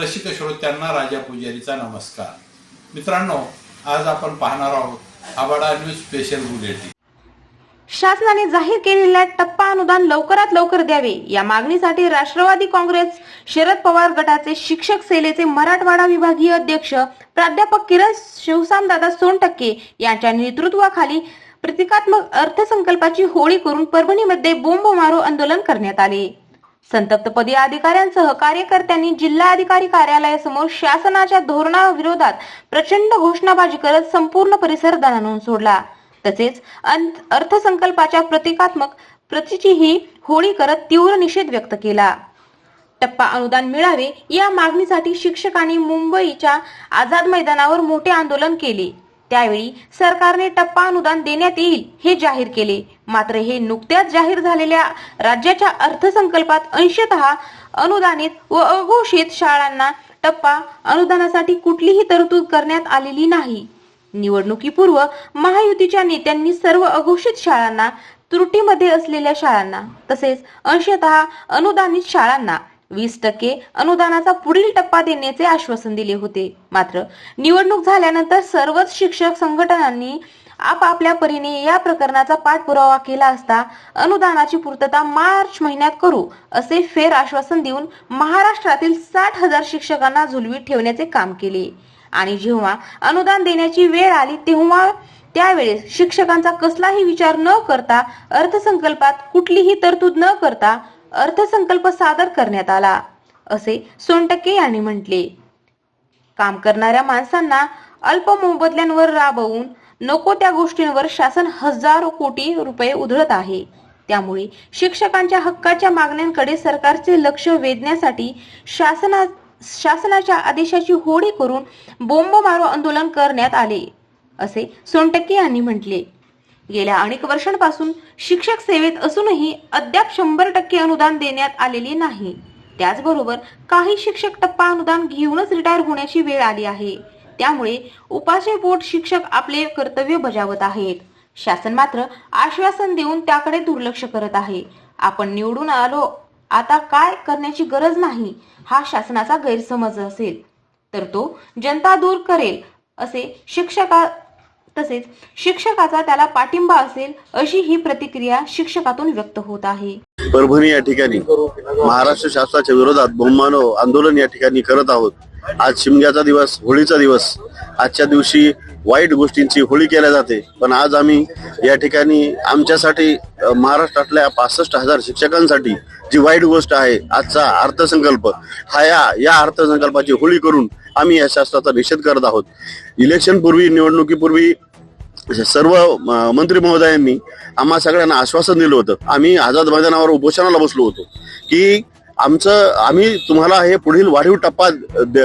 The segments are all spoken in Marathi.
रसिक श्रोत्यांना राजा पुजारीचा नमस्कार. मित्रांनो आज आपण पाहणार आहोत आबाडा न्यूज स्पेशल बुलेटिन. शासनाने जाहीर केलेल्या टप्पा अनुदान लवकरात लवकर द्यावे या मागणीसाठी राष्ट्रवादी काँग्रेस शरद पवार गटाचे शिक्षक सेलेचे मराठवाडा विभागीय अध्यक्ष प्राध्यापक किरण शिवसामदादा सोनटक्के यांच्या नेतृत्वाखाली प्रतिकात्मक अर्थसंकल्पाची होळी करून परभणीमध्ये बोंब मारो आंदोलन करण्यात आले. संतप्त पदी अधिकाऱ्यांसह कार्यकर्त्यांनी जिल्हाधिकारी कार्यालयासमोर शासनाच्या धोरणाविरोधात प्रचंड घोषणाबाजी करत संपूर्ण परिसर दणाणून सोडला. तसेच अंत- अर्थसंकल्पाच्या प्रतिकात्मक प्रतीचीही होळी करत तीव्र निषेध व्यक्त केला. टप्पा अनुदान मिळावे या मागणीसाठी शिक्षकांनी मुंबईच्या आझाद मैदानावर मोठे आंदोलन केले. त्यावेळी सरकारने टप्पा अनुदान देण्यात येईल हे जाहीर केले. मात्र हे नुकत्याच जाहीर झालेल्या राज्याच्या अर्थसंकल्पात अंशतः अनुदानित व अघोषित शाळांना टप्पा अनुदानासाठी कुठलीही तरतूद करण्यात आलेली नाही. निवडणुकीपूर्व महायुतीच्या नेत्यांनी सर्व अघोषित शाळांना त्रुटीमध्ये असलेल्या शाळांना तसेच अंशतः अनुदानित शाळांना वीस टक्के अनुदानाचा पुढील टप्पा देण्याचे आश्वासन दिले होते. मात्र निवडणूक झाल्यानंतर सर्वच शिक्षक संघटनांनी आपापल्या परीने या प्रकरणाचा पाठपुरावा केला असता अनुदानाची पूर्तता मार्च महिन्यात करू असे फेर आश्वासन देऊन महाराष्ट्रातील साठ हजार शिक्षकांना झुलवीत ठेवण्याचे काम केले. आणि जेव्हा अनुदान देण्याची वेळ आली तेव्हा त्यावेळेस शिक्षकांचा कसलाही विचार न करता अर्थसंकल्पात कुठलीही तरतूद न करता अर्थसंकल्प सादर करण्यात आला असे सोनटक्के यांनी म्हटले. काम करणाऱ्या माणसांना अल्प मोबदल्यांवर राबवून नको त्या गोष्टींवर शासन हजारो कोटी रुपये उधळत आहे. त्यामुळे शिक्षकांच्या हक्काच्या मागण्यांकडे सरकारचे लक्ष वेधण्यासाठी शासना शासनाच्या आदेशाची होळी करून बोंब मारो आंदोलन करण्यात आले असे सोनटक्के यांनी म्हटले. गेल्या अनेक वर्षांपासून शिक्षक सेवेत असूनही अद्याप शंभर टक्के अनुदान देण्यात आलेले नाही. त्याचबरोबर काही शिक्षक टप्पा अनुदान घेऊनच रिटायर होण्याची वेळ आली आहे. त्यामुळे उपाशी पोट शिक्षक आपले कर्तव्य बजावत आहेत. शासन मात्र आश्वासन देऊन त्याकडे दुर्लक्ष करत आहे. आपण निवडून आलो आता काय करण्याची गरज नाही हा शासनाचा गैरसमज असेल. तर तो जनता दूर करेल असे शिक्षका तसेच शिक्षकाचा त्याला पाठिंबा असेल अशी ही प्रतिक्रिया शिक्षकातून व्यक्त होत आहे. परभणी या ठिकाणी महाराष्ट्र शासनाच्या विरोधात बहुमानव आंदोलन या ठिकाणी करत आहोत. आज शिमग्याचा दिवस होळीचा दिवस. आजच्या दिवशी वाईट गोष्टींची होळी केल्या जाते. पण आज आम्ही या ठिकाणी आमच्यासाठी महाराष्ट्रातल्या पासष्ट हजार शिक्षकांसाठी जी वाईट गोष्ट आहे आजचा अर्थसंकल्प हा या या अर्थसंकल्पाची होळी करून आम्ही या शास्त्राचा निषेध करत आहोत. इलेक्शन पूर्वी निवडणुकीपूर्वी सर्व म- मंत्री महोदयांनी आम्हा सगळ्यांना आश्वासन दिलं होतं. आम्ही आझाद मैदानावर उपोषणाला बसलो होतो की आमचं आम्ही तुम्हाला हे पुढील वाढीव टप्पा द-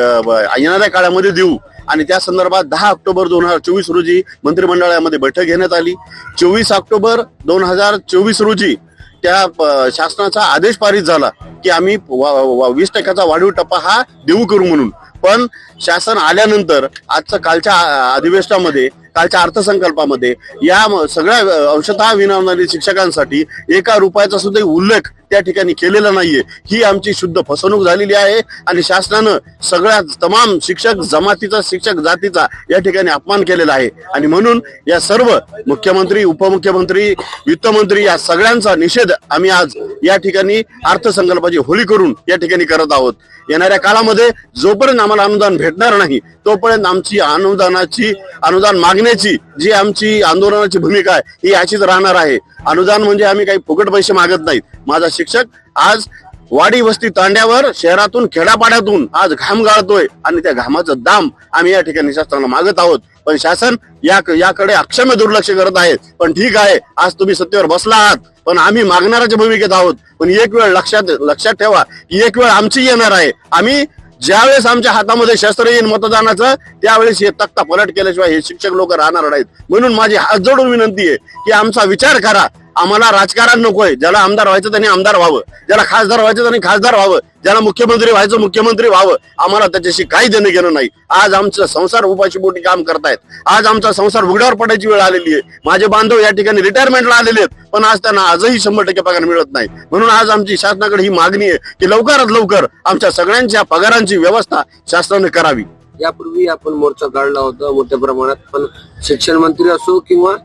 येणाऱ्या काळामध्ये देऊ. आणि त्या संदर्भात दहा ऑक्टोबर दोन हजार चोवीस रोजी मंत्रिमंडळामध्ये बैठक घेण्यात आली. चोवीस ऑक्टोबर दोन हजार चोवीस रोजी त्या शासनाचा आदेश पारित झाला की आम्ही वा- वा- वीस टक्क्याचा वाढीव टप्पा हा देऊ करू म्हणून. पण शासन आल्यानंतर आजचं कालच्या अधिवेशनामध्ये कालच्या अर्थसंकल्पामध्ये या सगळ्या अंशतः विनामनारी शिक्षकांसाठी एका रुपयाचा सुद्धा उल्लेख त्या ठिकाणी केलेला नाहीये. ही आमची शुद्ध फसवणूक झालेली आहे आणि शासनानं सगळ्या तमाम शिक्षक जमातीचा शिक्षक जातीचा या ठिकाणी अपमान केलेला आहे. आणि म्हणून या सर्व मुख्यमंत्री उपमुख्यमंत्री वित्तमंत्री या सगळ्यांचा निषेध आम्ही आज या ठिकाणी अर्थसंकल्पाची होळी करून या ठिकाणी करत आहोत. येणाऱ्या काळामध्ये जोपर्यंत आम्हाला अनुदान भेटणार नाही तोपर्यंत आमची अनुदानाची अनुदान मागणी मागण्याची जी आमची आंदोलनाची भूमिका आहे ही अशीच राहणार आहे. अनुदान म्हणजे आम्ही काही फुकट पैसे मागत नाहीत. माझा शिक्षक आज वाडी वस्ती तांड्यावर शहरातून खेड्यापाड्यातून आज घाम गाळतोय आणि त्या घामाचं दाम आम्ही या ठिकाणी शासनाला मागत आहोत. पण शासन या याकडे अक्षम्य दुर्लक्ष करत आहे. पण ठीक आहे आज तुम्ही सत्तेवर बसला आहात. पण आम्ही मागणाऱ्याच्या भूमिकेत आहोत. पण एक वेळ लक्षात लक्षात ठेवा की एक वेळ आमची येणार आहे. आम्ही ज्यावेळेस आमच्या हातामध्ये शस्त्र येईल मतदानाचं त्यावेळेस हे तक्ता पलट केल्याशिवाय हे शिक्षक लोक राहणार नाहीत. म्हणून माझी हात जोडून विनंती आहे की आमचा विचार करा. आम्हाला राजकारण नकोय. ज्याला आमदार व्हायचं त्यांनी आमदार व्हावं. ज्याला खासदार व्हायचं त्यांनी खासदार व्हावं. ज्याला मुख्यमंत्री व्हायचं मुख्यमंत्री व्हावं. आम्हाला त्याच्याशी काही देणं घेणं नाही. आज आमचं संसार उपाशी मोठी काम करतायत. आज आमचा संसार उघड्यावर पडायची वेळ आलेली आहे. माझे बांधव या ठिकाणी रिटायरमेंटला आलेले आहेत. पण आज त्यांना आजही शंभर टक्के पगार मिळत नाही. म्हणून आज आमची शासनाकडे ही मागणी आहे की लवकरात लवकर आमच्या सगळ्यांच्या पगारांची व्यवस्था शासनाने करावी. यापूर्वी आपण मोर्चा काढला होता मोठ्या प्रमाणात. पण शिक्षण मंत्री असो किंवा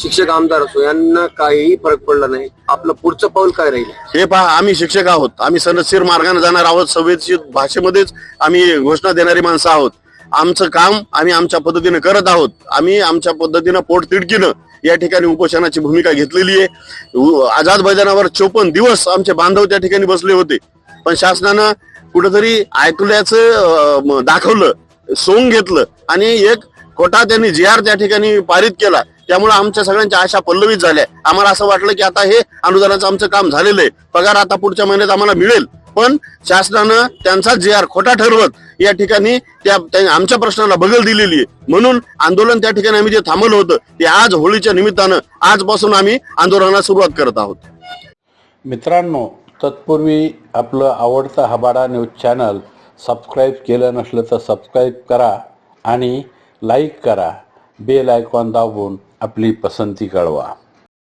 शिक्षक आमदार असो यांना काहीही फरक पडला नाही. आपलं पुढचं पाऊल काय राहील? हे पहा आम्ही शिक्षक आहोत. आम्ही सनदशीर मार्गाने जाणार आहोत. संवेदशीर भाषेमध्येच आम्ही घोषणा देणारी माणसं आहोत. आमचं काम आम्ही आमच्या पद्धतीने करत आहोत. आम्ही आमच्या पद्धतीनं पोट तिडकीनं या ठिकाणी उपोषणाची भूमिका घेतलेली आहे. आझाद मैदानावर चोपन्न दिवस आमचे बांधव त्या ठिकाणी बसले होते. पण शासनानं कुठंतरी ऐकल्याचं दाखवलं सोंग घेतलं आणि एक खोटा त्यांनी जी आर त्या ठिकाणी पारित केला. त्यामुळे आमच्या सगळ्यांच्या आशा पल्लवीत झाल्या. आम्हाला असं वाटलं की आता हे अनुदानाचं आमचं काम झालेलं आहे. पगार आता पुढच्या महिन्यात आम्हाला मिळेल. पण शासनानं त्यांचा जे आर खोटा ठरवत या ठिकाणी त्या त्या- आमच्या प्रश्नाला बगल दिलेली आहे. म्हणून आंदोलन त्या ठिकाणी आम्ही जे थांबवलं होतं ते आज होळीच्या निमित्तानं आजपासून आम्ही आंदोलनाला सुरुवात करत आहोत. मित्रांनो तत्पूर्वी आपलं आवडतं हबाडा न्यूज चॅनल सबस्क्राईब केलं नसलं तर सबस्क्राईब करा आणि लाईक करा. बेल आयकॉन दाबून आपली पसंती कळवा.